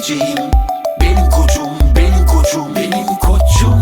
geleceğim Benim koçum, benim koçum, benim koçum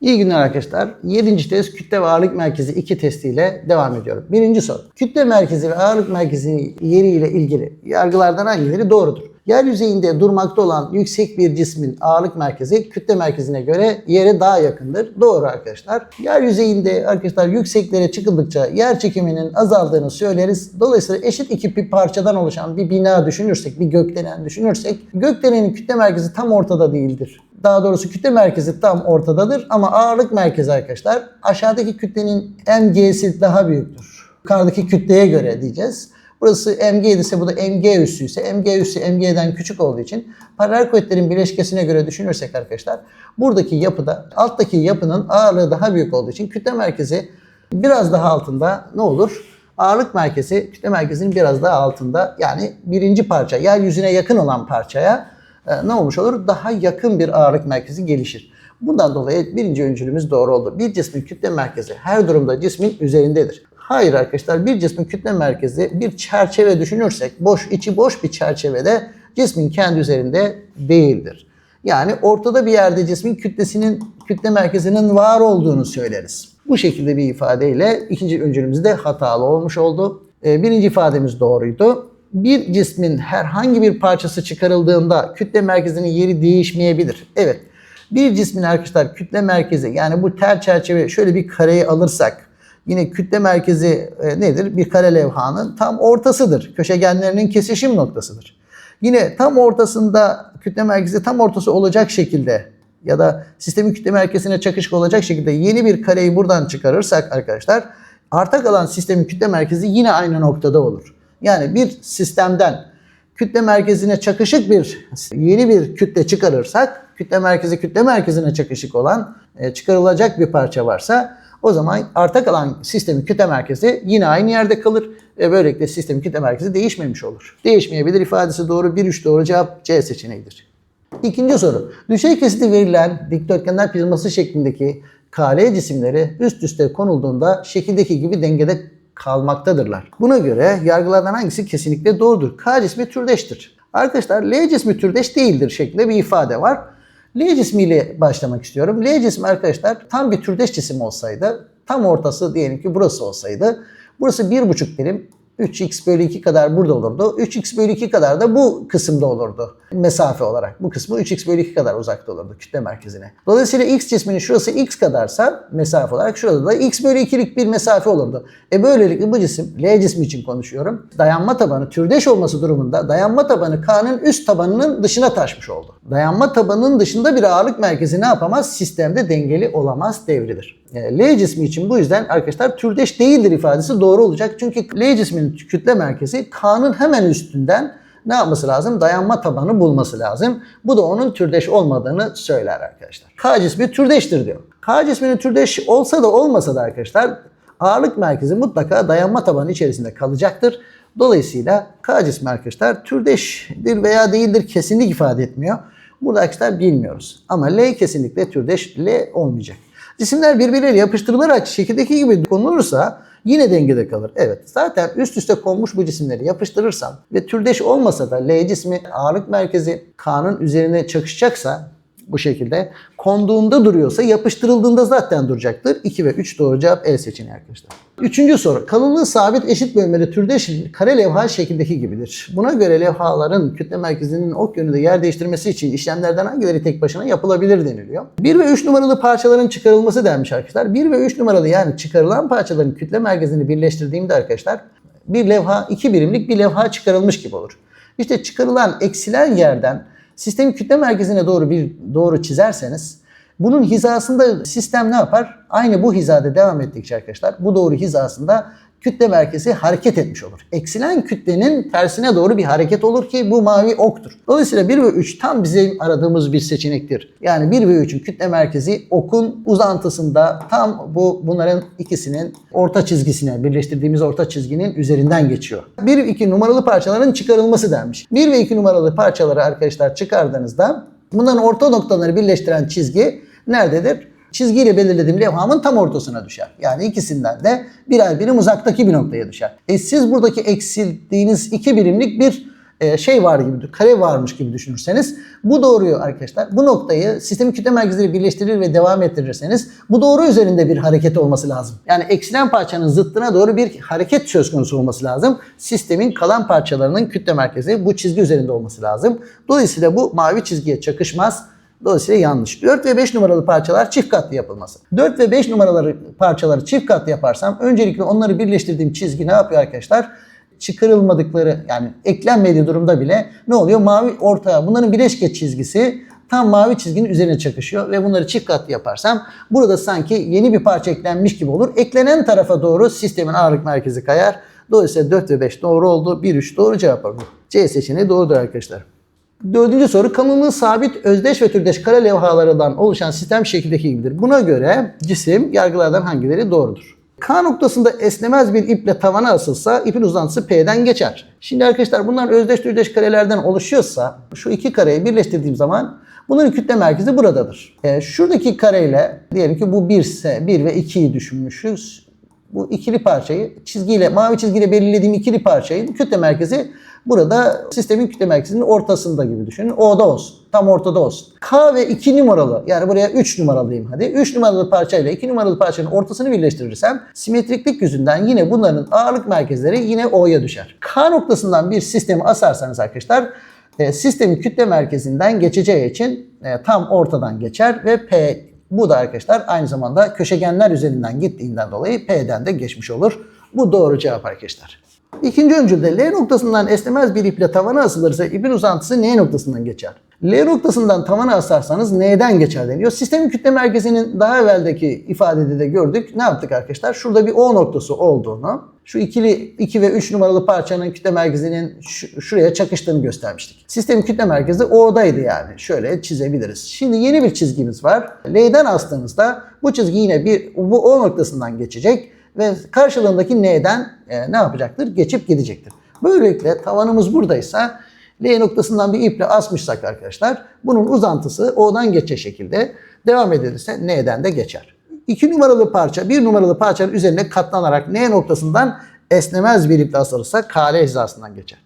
İyi günler arkadaşlar. 7. test kütle ve ağırlık merkezi 2 testiyle devam ediyorum. Birinci soru. Kütle merkezi ve ağırlık merkezi yeriyle ilgili yargılardan hangileri doğrudur? Yer yüzeyinde durmakta olan yüksek bir cismin ağırlık merkezi kütle merkezine göre yere daha yakındır. Doğru arkadaşlar. Yer yüzeyinde arkadaşlar yükseklere çıkıldıkça yer çekiminin azaldığını söyleriz. Dolayısıyla eşit iki bir parçadan oluşan bir bina düşünürsek, bir gökdelen düşünürsek gökdelenin kütle merkezi tam ortada değildir daha doğrusu kütle merkezi tam ortadadır ama ağırlık merkezi arkadaşlar aşağıdaki kütlenin mg'si daha büyüktür. Yukarıdaki kütleye göre diyeceğiz. Burası mg ise bu da mg üssü ise mg üssü mg'den küçük olduğu için paralel kuvvetlerin bileşkesine göre düşünürsek arkadaşlar buradaki yapıda alttaki yapının ağırlığı daha büyük olduğu için kütle merkezi biraz daha altında ne olur? Ağırlık merkezi kütle merkezinin biraz daha altında yani birinci parça yeryüzüne yakın olan parçaya e, ne olmuş olur? Daha yakın bir ağırlık merkezi gelişir. Bundan dolayı birinci öncülümüz doğru oldu. Bir cismin kütle merkezi her durumda cismin üzerindedir. Hayır arkadaşlar bir cismin kütle merkezi bir çerçeve düşünürsek boş içi boş bir çerçevede cismin kendi üzerinde değildir. Yani ortada bir yerde cismin kütlesinin kütle merkezinin var olduğunu söyleriz. Bu şekilde bir ifadeyle ikinci öncülümüz de hatalı olmuş oldu. E, birinci ifademiz doğruydu bir cismin herhangi bir parçası çıkarıldığında kütle merkezinin yeri değişmeyebilir. Evet. Bir cismin arkadaşlar kütle merkezi yani bu tel çerçeve şöyle bir kareyi alırsak yine kütle merkezi e, nedir? Bir kare levhanın tam ortasıdır. Köşegenlerinin kesişim noktasıdır. Yine tam ortasında kütle merkezi tam ortası olacak şekilde ya da sistemin kütle merkezine çakışık olacak şekilde yeni bir kareyi buradan çıkarırsak arkadaşlar arta kalan sistemin kütle merkezi yine aynı noktada olur. Yani bir sistemden kütle merkezine çakışık bir yeni bir kütle çıkarırsak kütle merkezi kütle merkezine çakışık olan e, çıkarılacak bir parça varsa o zaman arta kalan sistemin kütle merkezi yine aynı yerde kalır ve böylelikle sistemin kütle merkezi değişmemiş olur. Değişmeyebilir ifadesi doğru. 1-3 doğru cevap C seçeneğidir. İkinci soru. Düşey kesiti verilen dikdörtgenler prizması şeklindeki KL cisimleri üst üste konulduğunda şekildeki gibi dengede kalmaktadırlar. Buna göre yargılardan hangisi kesinlikle doğrudur? K cismi türdeştir. Arkadaşlar L cismi türdeş değildir şeklinde bir ifade var. L cismiyle başlamak istiyorum. L cismi arkadaşlar tam bir türdeş cisim olsaydı, tam ortası diyelim ki burası olsaydı, burası 1,5 birim, 3x bölü 2 kadar burada olurdu. 3x bölü 2 kadar da bu kısımda olurdu. Mesafe olarak. Bu kısmı 3x bölü 2 kadar uzakta olurdu kütle merkezine. Dolayısıyla x cisminin şurası x kadarsa mesafe olarak şurada da x bölü 2'lik bir mesafe olurdu. E böylelikle bu cisim, L cismi için konuşuyorum. Dayanma tabanı türdeş olması durumunda dayanma tabanı K'nın üst tabanının dışına taşmış oldu. Dayanma tabanının dışında bir ağırlık merkezi ne yapamaz? Sistemde dengeli olamaz devridir. E, L cismi için bu yüzden arkadaşlar türdeş değildir ifadesi doğru olacak. Çünkü L cisminin kütle merkezi K'nın hemen üstünden ne yapması lazım? Dayanma tabanı bulması lazım. Bu da onun türdeş olmadığını söyler arkadaşlar. K cismi türdeştir diyor. K cisminin türdeş olsa da olmasa da arkadaşlar ağırlık merkezi mutlaka dayanma tabanı içerisinde kalacaktır. Dolayısıyla K cismi arkadaşlar türdeştir veya değildir kesinlik ifade etmiyor. Burada arkadaşlar bilmiyoruz. Ama L kesinlikle türdeş L olmayacak. Cisimler birbirleriyle yapıştırılarak şekildeki gibi konulursa yine dengede kalır. Evet zaten üst üste konmuş bu cisimleri yapıştırırsam ve türdeş olmasa da L cismi ağırlık merkezi K'nın üzerine çakışacaksa bu şekilde konduğunda duruyorsa yapıştırıldığında zaten duracaktır. 2 ve 3 doğru cevap E seçeneği arkadaşlar. Üçüncü soru. Kalınlığı sabit eşit bölmeli türde kare levha şekildeki gibidir. Buna göre levhaların kütle merkezinin ok yönünde yer değiştirmesi için işlemlerden hangileri tek başına yapılabilir deniliyor. 1 ve 3 numaralı parçaların çıkarılması denmiş arkadaşlar. 1 ve 3 numaralı yani çıkarılan parçaların kütle merkezini birleştirdiğimde arkadaşlar bir levha, iki birimlik bir levha çıkarılmış gibi olur. İşte çıkarılan eksilen yerden Sistemi kütle merkezine doğru bir doğru çizerseniz bunun hizasında sistem ne yapar? Aynı bu hizada devam ettikçe arkadaşlar bu doğru hizasında kütle merkezi hareket etmiş olur. Eksilen kütlenin tersine doğru bir hareket olur ki bu mavi oktur. Dolayısıyla 1 ve 3 tam bizim aradığımız bir seçenektir. Yani 1 ve 3'ün kütle merkezi okun uzantısında tam bu bunların ikisinin orta çizgisine birleştirdiğimiz orta çizginin üzerinden geçiyor. 1 ve 2 numaralı parçaların çıkarılması denmiş. 1 ve 2 numaralı parçaları arkadaşlar çıkardığınızda bunların orta noktaları birleştiren çizgi nerededir? Çizgiyle belirlediğim levhamın tam ortasına düşer. Yani ikisinden de birer birim uzaktaki bir noktaya düşer. E siz buradaki eksildiğiniz iki birimlik bir e, şey var gibi, kare varmış gibi düşünürseniz bu doğruyu arkadaşlar bu noktayı sistemin kütle merkezleri birleştirir ve devam ettirirseniz bu doğru üzerinde bir hareket olması lazım. Yani eksilen parçanın zıttına doğru bir hareket söz konusu olması lazım. Sistemin kalan parçalarının kütle merkezi bu çizgi üzerinde olması lazım. Dolayısıyla bu mavi çizgiye çakışmaz. Dolayısıyla yanlış. 4 ve 5 numaralı parçalar çift katlı yapılması. 4 ve 5 numaraları parçaları çift katlı yaparsam öncelikle onları birleştirdiğim çizgi ne yapıyor arkadaşlar? çıkarılmadıkları yani eklenmediği durumda bile ne oluyor? Mavi orta bunların bileşke çizgisi tam mavi çizginin üzerine çakışıyor ve bunları çift katlı yaparsam burada sanki yeni bir parça eklenmiş gibi olur. Eklenen tarafa doğru sistemin ağırlık merkezi kayar. Dolayısıyla 4 ve 5 doğru oldu. 1 3 doğru cevap var. C seçeneği doğrudur arkadaşlar. Dördüncü soru kalınlığı sabit özdeş ve türdeş kare levhalarından oluşan sistem şekildeki gibidir. Buna göre cisim yargılardan hangileri doğrudur? K noktasında esnemez bir iple tavana asılsa ipin uzantısı P'den geçer. Şimdi arkadaşlar bunlar özdeş türdeş karelerden oluşuyorsa şu iki kareyi birleştirdiğim zaman bunların kütle merkezi buradadır. E, şuradaki kareyle diyelim ki bu 1 ise 1 ve 2'yi düşünmüşüz. Bu ikili parçayı çizgiyle mavi çizgiyle belirlediğim ikili parçayı kütle merkezi burada sistemin kütle merkezinin ortasında gibi düşünün. O'da olsun. Tam ortada olsun. K ve 2 numaralı yani buraya 3 numaralıyım hadi. 3 numaralı parçayla 2 numaralı parçanın ortasını birleştirirsem simetriklik yüzünden yine bunların ağırlık merkezleri yine O'ya düşer. K noktasından bir sistemi asarsanız arkadaşlar e, sistemin kütle merkezinden geçeceği için e, tam ortadan geçer ve P bu da arkadaşlar aynı zamanda köşegenler üzerinden gittiğinden dolayı P'den de geçmiş olur. Bu doğru cevap arkadaşlar. İkinci öncülde L noktasından esnemez bir iple tavana asılırsa ipin uzantısı N noktasından geçer. L noktasından tavana asarsanız N'den geçer deniyor. Sistemin kütle merkezinin daha evveldeki ifadede de gördük. Ne yaptık arkadaşlar? Şurada bir O noktası olduğunu, şu ikili 2 ve 3 numaralı parçanın kütle merkezinin şu- şuraya çakıştığını göstermiştik. Sistemin kütle merkezi O'daydı yani. Şöyle çizebiliriz. Şimdi yeni bir çizgimiz var. L'den astığınızda bu çizgi yine bir bu O noktasından geçecek ve karşılığındaki N'den e, ne yapacaktır? Geçip gidecektir. Böylelikle tavanımız buradaysa L noktasından bir iple asmışsak arkadaşlar bunun uzantısı O'dan geçecek şekilde devam edilirse N'den de geçer. 2 numaralı parça 1 numaralı parçanın üzerine katlanarak N noktasından esnemez bir iple asılırsa KL hizasından geçer.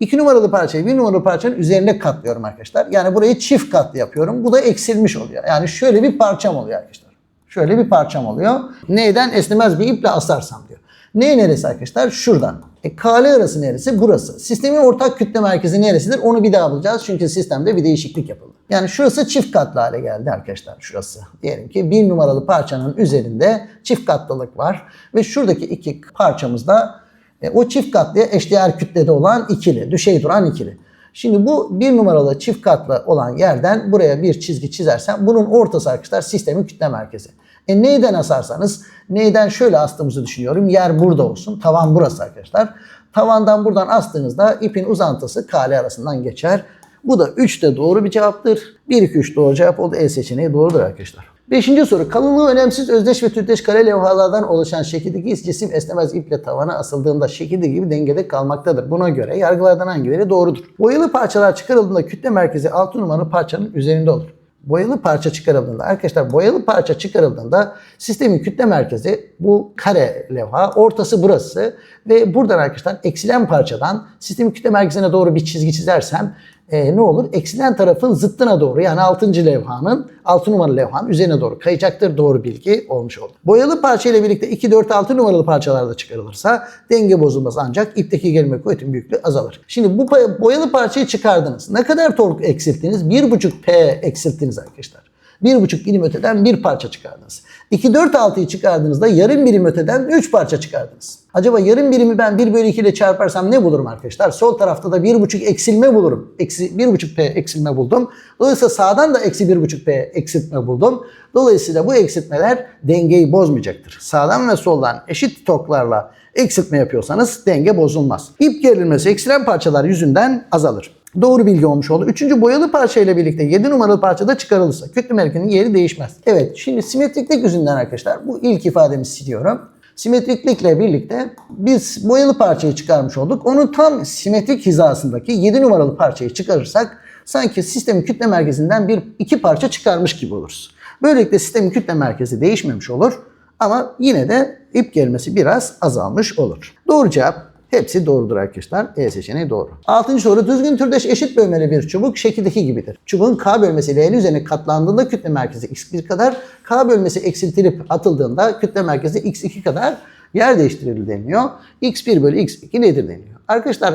2 numaralı parçayı 1 numaralı parçanın üzerine katlıyorum arkadaşlar. Yani burayı çift katlı yapıyorum. Bu da eksilmiş oluyor. Yani şöyle bir parçam oluyor arkadaşlar. Şöyle bir parçam oluyor. Neyden esnemez bir iple asarsam diyor. Ne neresi arkadaşlar? Şuradan. E, KL arası neresi? Burası. Sistemin ortak kütle merkezi neresidir? Onu bir daha bulacağız. Çünkü sistemde bir değişiklik yapıldı. Yani şurası çift katlı hale geldi arkadaşlar. Şurası. Diyelim ki bir numaralı parçanın üzerinde çift katlılık var. Ve şuradaki iki parçamızda e, o çift katlıya eşdeğer kütlede olan ikili. Düşey duran ikili. Şimdi bu bir numaralı çift katlı olan yerden buraya bir çizgi çizersem bunun ortası arkadaşlar sistemin kütle merkezi. E neyden asarsanız neyden şöyle astığımızı düşünüyorum. Yer burada olsun. Tavan burası arkadaşlar. Tavandan buradan astığınızda ipin uzantısı kale arasından geçer. Bu da 3 de doğru bir cevaptır. 1 2 3 doğru cevap oldu. E seçeneği doğrudur arkadaşlar. Beşinci soru. Kalınlığı önemsiz özdeş ve türdeş kare levhalardan oluşan şekildeki cisim esnemez iple tavana asıldığında şekilde gibi dengede kalmaktadır. Buna göre yargılardan hangileri doğrudur? Boyalı parçalar çıkarıldığında kütle merkezi 6 numaralı parçanın üzerinde olur. Boyalı parça çıkarıldığında arkadaşlar boyalı parça çıkarıldığında sistemin kütle merkezi bu kare levha ortası burası ve buradan arkadaşlar eksilen parçadan sistemin kütle merkezine doğru bir çizgi çizersem e, ne olur? Eksilen tarafın zıttına doğru yani 6. levhanın 6 numaralı levhanın üzerine doğru kayacaktır. Doğru bilgi olmuş oldu. Boyalı parça ile birlikte 2, 4, 6 numaralı parçalarda çıkarılırsa denge bozulmaz ancak ipteki gerilme kuvvetin büyüklüğü azalır. Şimdi bu boyalı parçayı çıkardınız. Ne kadar tork eksilttiniz? 1,5 P eksilttiniz arkadaşlar. 1,5 birim öteden bir parça çıkardınız. 2, 4, 6'yı çıkardığınızda yarım birim öteden 3 parça çıkardınız. Acaba yarım birimi ben 1 bölü 2 ile çarparsam ne bulurum arkadaşlar? Sol tarafta da 1,5 eksilme bulurum. Eksi 1,5 P eksilme buldum. Dolayısıyla sağdan da eksi 1,5 P eksiltme buldum. Dolayısıyla bu eksiltmeler dengeyi bozmayacaktır. Sağdan ve soldan eşit torklarla eksiltme yapıyorsanız denge bozulmaz. İp gerilmesi eksilen parçalar yüzünden azalır. Doğru bilgi olmuş oldu. Üçüncü boyalı parça ile birlikte 7 numaralı parçada çıkarılırsa kütle merkezinin yeri değişmez. Evet şimdi simetriklik yüzünden arkadaşlar bu ilk ifademi siliyorum. Simetriklikle birlikte biz boyalı parçayı çıkarmış olduk. Onun tam simetrik hizasındaki 7 numaralı parçayı çıkarırsak sanki sistemin kütle merkezinden bir iki parça çıkarmış gibi oluruz. Böylelikle sistemin kütle merkezi değişmemiş olur. Ama yine de ip gelmesi biraz azalmış olur. Doğru cevap Hepsi doğrudur arkadaşlar. E seçeneği doğru. Altıncı soru. Düzgün türdeş eşit bölmeli bir çubuk şekildeki gibidir. Çubuğun K bölmesi L'nin üzerine katlandığında kütle merkezi x1 kadar, K bölmesi eksiltilip atıldığında kütle merkezi x2 kadar yer değiştirildi deniyor. x1 bölü x2 nedir deniyor. Arkadaşlar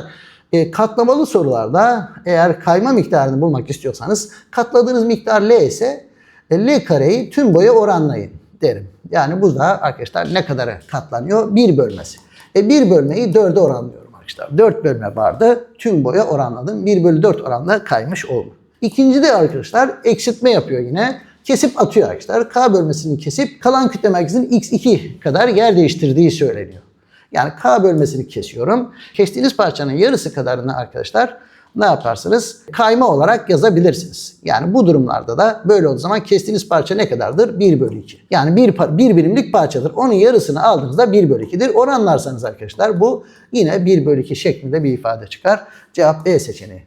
e, katlamalı sorularda eğer kayma miktarını bulmak istiyorsanız katladığınız miktar L ise e, L kareyi tüm boya oranlayın derim. Yani bu da arkadaşlar ne kadara katlanıyor? 1 bölmesi. E 1 bölmeyi 4'e oranlıyorum arkadaşlar. 4 bölme vardı. Tüm boya oranladım. 1 bölü 4 oranla kaymış oldu. İkinci de arkadaşlar eksiltme yapıyor yine. Kesip atıyor arkadaşlar. K bölmesini kesip kalan kütle merkezinin x2 kadar yer değiştirdiği söyleniyor. Yani K bölmesini kesiyorum. Kestiğiniz parçanın yarısı kadarını arkadaşlar ne yaparsınız? Kayma olarak yazabilirsiniz. Yani bu durumlarda da böyle olduğu zaman kestiğiniz parça ne kadardır? 1 bölü 2. Yani bir, par- bir birimlik parçadır. Onun yarısını aldığınızda 1 bölü 2'dir. Oranlarsanız arkadaşlar bu yine 1 bölü 2 şeklinde bir ifade çıkar. Cevap E seçeneği.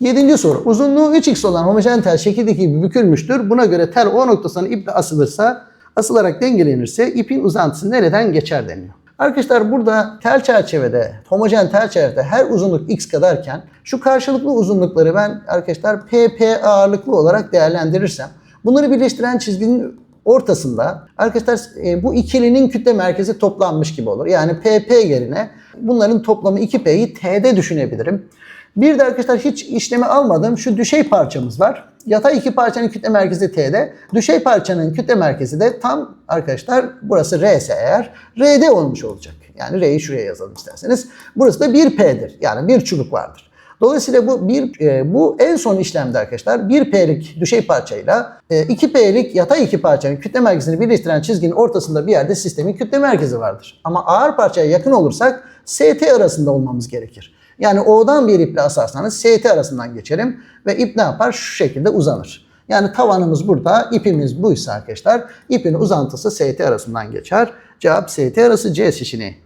Yedinci soru. Uzunluğu 3x olan homojen tel şekildeki gibi bükülmüştür. Buna göre tel O noktasına iple asılırsa, asılarak dengelenirse ipin uzantısı nereden geçer deniyor. Arkadaşlar burada tel çerçevede, homojen tel çerçevede her uzunluk x kadarken şu karşılıklı uzunlukları ben arkadaşlar PP ağırlıklı olarak değerlendirirsem bunları birleştiren çizginin ortasında arkadaşlar e, bu ikilinin kütle merkezi toplanmış gibi olur. Yani PP yerine bunların toplamı 2P'yi T'de düşünebilirim. Bir de arkadaşlar hiç işlemi almadığım şu düşey parçamız var. Yatay iki parçanın kütle merkezi T'de. Düşey parçanın kütle merkezi de tam arkadaşlar burası R ise eğer R'de olmuş olacak. Yani R'yi şuraya yazalım isterseniz. Burası da 1P'dir. Yani bir çubuk vardır. Dolayısıyla bu bir e, bu en son işlemde arkadaşlar 1P'lik düşey parçayla e, 2P'lik yatay iki parçanın kütle merkezini birleştiren çizginin ortasında bir yerde sistemin kütle merkezi vardır. Ama ağır parçaya yakın olursak ST arasında olmamız gerekir. Yani O'dan bir iple asarsanız ST arasından geçerim ve ip ne yapar? Şu şekilde uzanır. Yani tavanımız burada, ipimiz buysa arkadaşlar, ipin uzantısı ST arasından geçer. Cevap ST arası C seçeneği.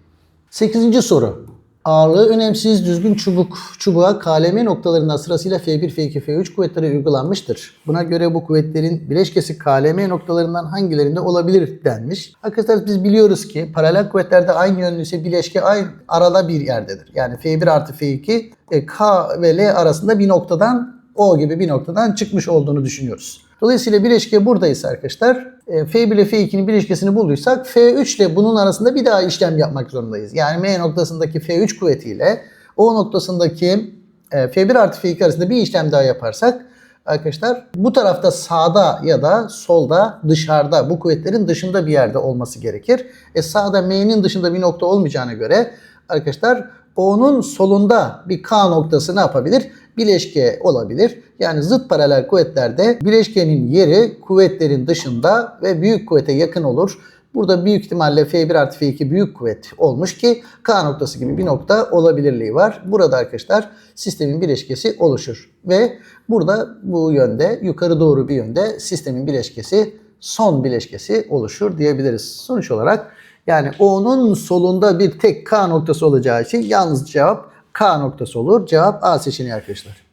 Sekizinci soru. Ağırlığı önemsiz düzgün çubuk çubuğa KLM noktalarında sırasıyla F1, F2, F3 kuvvetleri uygulanmıştır. Buna göre bu kuvvetlerin bileşkesi KLM noktalarından hangilerinde olabilir denmiş. Arkadaşlar biz biliyoruz ki paralel kuvvetlerde aynı yönlüyse bileşke aynı arada bir yerdedir. Yani F1 artı F2 e, K ve L arasında bir noktadan O gibi bir noktadan çıkmış olduğunu düşünüyoruz. Dolayısıyla bileşke buradaysa arkadaşlar e, F1 ile F2'nin bileşkesini bulduysak F3 ile bunun arasında bir daha işlem yapmak zorundayız. Yani M noktasındaki F3 kuvvetiyle O noktasındaki e, F1 artı F2 arasında bir işlem daha yaparsak arkadaşlar bu tarafta sağda ya da solda dışarıda bu kuvvetlerin dışında bir yerde olması gerekir. E sağda M'nin dışında bir nokta olmayacağına göre arkadaşlar O'nun solunda bir K noktası ne yapabilir? Bileşke olabilir. Yani zıt paralel kuvvetlerde bileşkenin yeri kuvvetlerin dışında ve büyük kuvvete yakın olur. Burada büyük ihtimalle F1 artı F2 büyük kuvvet olmuş ki K noktası gibi bir nokta olabilirliği var. Burada arkadaşlar sistemin bileşkesi oluşur. Ve burada bu yönde yukarı doğru bir yönde sistemin bileşkesi son bileşkesi oluşur diyebiliriz. Sonuç olarak yani O'nun solunda bir tek K noktası olacağı için yalnız cevap K noktası olur. Cevap A seçeneği arkadaşlar.